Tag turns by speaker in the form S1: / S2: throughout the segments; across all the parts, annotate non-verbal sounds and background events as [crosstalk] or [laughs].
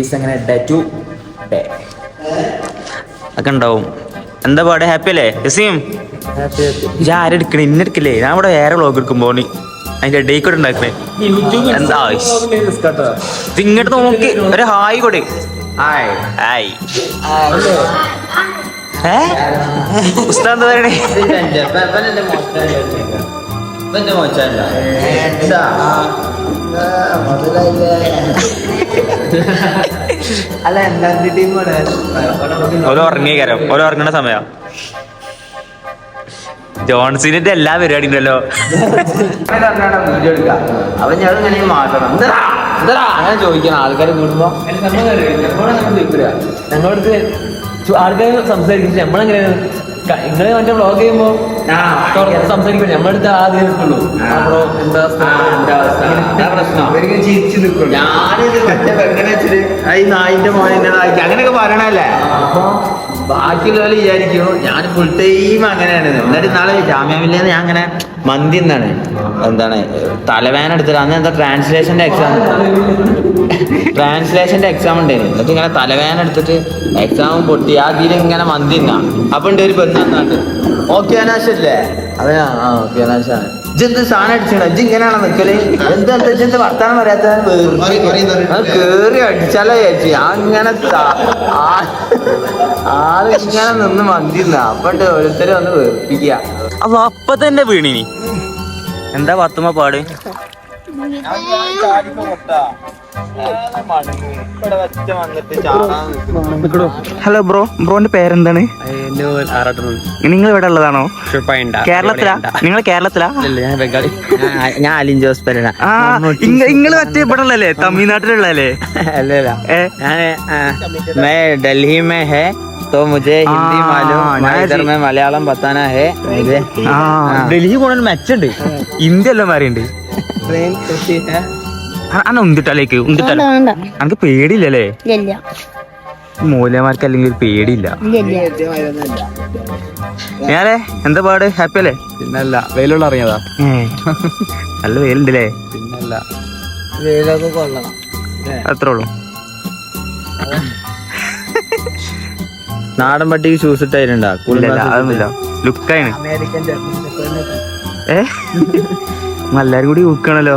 S1: Is അങ്ങനെ day to day
S2: ഒക്കെ ഉണ്ടാവും. എന്താ പാടെ? ഹാപ്പി അല്ലേ? ജസീം ഞാൻ ആരും എടുക്കണേ? ഇന്നെ എടുക്കില്ലേ? ഞാൻ ഇവിടെ വേറെ വ്ളോഗ് എടുക്കുമ്പോ അതിന്റെ ഇടയിൽ കൂടെ ഉണ്ടാക്കണേ എന്താ? ഇങ്ങോട്ട് നോക്കി. ഒരു ഹായ് കൊടു.
S1: ഹായ്.
S2: ഹായ് ഏ? എന്താ പറയണേ? [laughs]
S1: അല്ല എന്താ ടീമാണ്
S2: ഓരോ ഉറങ്ങിയ കരം ഓരോ ഉറങ്ങണ സമയം. ജോൺസിന്റെ എല്ലാ പരിപാടി ഉണ്ടല്ലോ
S1: വീഡിയോ എടുക്കാം അപ്പൊ ഞാൻ ഇങ്ങനെ മാറ്റണം. എന്താ എന്താ അങ്ങനെ ചോദിക്കണം. ആൾക്കാർ കൂടുമ്പോ
S3: ഞങ്ങളടുത്ത് ആൾക്കാർ സംസാരിക്കും നമ്മളെങ്ങനെയാണ് നിങ്ങൾ മറ്റേ വ്ളോഗ് ചെയ്യുമ്പോ തുറന്ന് സംസാരിക്കും നമ്മളടുത്ത് ആദ്യം നിൽക്കുള്ളൂ. അപ്പോ എന്താ
S1: ചിരിച്ചു നിൽക്കും ഞാനിത് മറ്റേ പെങ്ങനെ വെച്ചിട്ട് ആ ഈ നായിന്റെ മോനെ അങ്ങനെയൊക്കെ പറയണല്ലേ അപ്പൊ വിചാരിക്കുന്നു. വിചാരിക്കും ഞാൻ ഫുൾ ടൈം അങ്ങനെയാണ്. എന്നിട്ട് നാളെ ജാമ്യമില്ലെന്ന് ഞാൻ അങ്ങനെ മന്തി എന്നാണ് എന്താണ് തലവേന എടുത്തിട്ട് അന്ന് എന്താ ട്രാൻസ്ലേഷന്റെ എക്സാം ട്രാൻസ്ലേഷന്റെ എക്സാം ഉണ്ടായിരുന്നു എന്നിട്ട് ഇങ്ങനെ തലവേന എടുത്തിട്ട് എക്സാം പൊട്ടി. ആ ഇതിൽ ഇങ്ങനെ മന്തി എന്നാ അപ്പൊ ഉണ്ട് ഒരു പെണ്ണ് തന്നാണ്ട് ഓക്കെ അനാശല്ലേ അവനാ ആ ഓക്കെ അനാശാണ് ഇജെന്ത് സാധനം അടിച്ചാണ് ഇജ്ജ് ഇങ്ങനെയാണോ നിക്കൽ? എന്താ എന്താ വർത്താനം പറയാത്ത? കേറി അടിച്ചാലോ ചേച്ചി. അങ്ങനെ ത- ആ- ആൾ ഇങ്ങനെ നിന്ന് മന്തി അപ്പണ്ട് ഓരോരുത്തരെ ഒന്ന് വേർപ്പിക്കുക
S2: അപ്പൊ അപ്പൊ തന്നെ വീണിനി എന്താ പത്തുമ്മ പാട്? ഹലോ ബ്രോ ബ്രോന്റെ പേരെന്താണ് നിങ്ങൾ ഇവിടെ ഉള്ളതാണോ കേരളത്തിലാ നിങ്ങൾ കേരളത്തിലാ
S3: ഞാൻ ബംഗാളി ഞാൻ അലിൻ ജോസ് പെരട
S2: ആ നിങ്ങൾ മറ്റേ ഇവിടെ ഉള്ളല്ലേ തമിഴ്നാട്ടിലുള്ളല്ലേ
S3: അല്ലല്ല
S2: ഏ
S3: मैं दिल्ली में है तो मुझे हिंदी
S2: हाँ,
S3: मालूम मैं
S2: ना
S3: इधर
S2: जी।
S3: में मलयालम बताना है मुझे
S2: ആ ഡൽഹി പോണ മെച്ചുണ്ട് ഇന്ത്യ എല്ലാം മാറിയുണ്ട്
S3: ट्रेन कैसी है
S2: അന്ന ഉന്തിട്ടാലേക്ക് ഉന്തിട്ടാലേ
S4: വേണ്ട
S2: അനക്ക് പേടിയില്ലല്ലേ?
S4: ഇല്ല
S2: മൂല്യമാർക്ക് അല്ലെങ്കിൽ ഒരു പേടിയില്ല.
S4: ഇല്ല.
S2: ഞാനേ എന്താ പാട്? ഹാപ്പി അല്ലേ?
S3: പിന്നല്ല വെയിലുള്ള
S2: അറിഞ്ഞതാ നല്ല വെയിലുണ്ടല്ലേ?
S3: പിന്നല്ല. വെയിലൊക്കെ കൊള്ളണം.
S2: അത്രേ ഉള്ളൂ.
S3: നാടൻ പട്ടിക്ക് ഷൂസ് ഇട്ടായിട്ടുണ്ടാ
S2: ഇല്ല അതൊന്നുമില്ല. ലുക്കാണ്
S3: അമേരിക്കൻ
S2: ഏ? [laughs] എല്ലാരും കൂടി ലുക്കാണല്ലോ.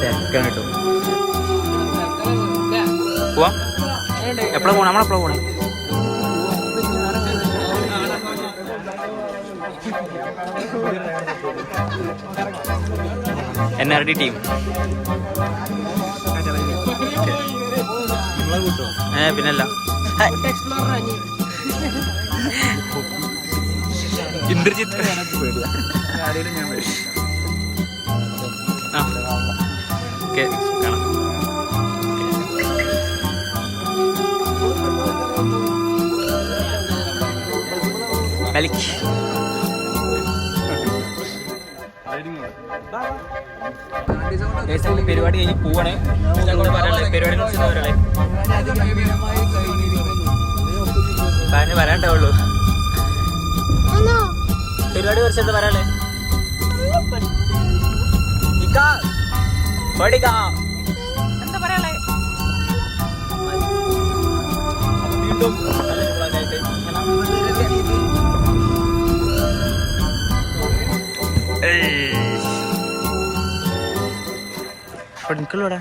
S2: തിരക്കാണ് കേട്ടോ പോവാ. എപ്പോഴാ പോണേ? നമ്മളെപ്പോഴാ പോണേ? N R D team. ഏ പിന്നല്ല. ഇന്ദ്രജിത്ത്. ആ കളിക്ക് പരിപാടി കഴിഞ്ഞ് പോവാണ്. ഞങ്ങളോട് പറയാനുള്ളത്. പരിപാടി കുറിച്ച് എന്താ പരിപാടി കുറിച്ച് എന്താ പറയാളേ പഠിക്ക. വീണ്ടും അവിടെ ഇവിടെ